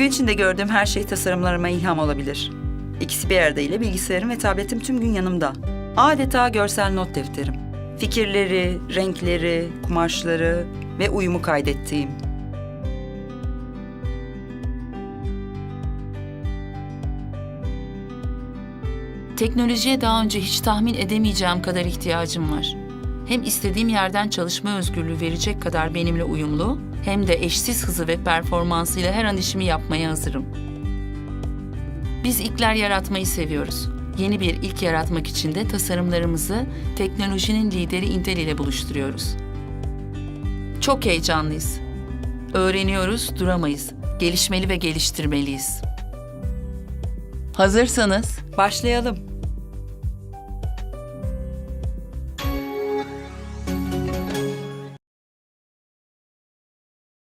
Gün içinde gördüğüm her şey tasarımlarıma ilham olabilir. İkisi bir yerde ile bilgisayarım ve tabletim tüm gün yanımda. Adeta görsel not defterim. Fikirleri, renkleri, kumaşları ve uyumu kaydettiğim. Teknolojiye daha önce hiç tahmin edemeyeceğim kadar ihtiyacım var. Hem istediğim yerden çalışma özgürlüğü verecek kadar benimle uyumlu, hem de eşsiz hızı ve performansıyla her an işimi yapmaya hazırım. Biz ilkler yaratmayı seviyoruz. Yeni bir ilk yaratmak için de tasarımlarımızı teknolojinin lideri Intel ile buluşturuyoruz. Çok heyecanlıyız. Öğreniyoruz, duramayız. Gelişmeli ve geliştirmeliyiz. Hazırsanız Başlayalım.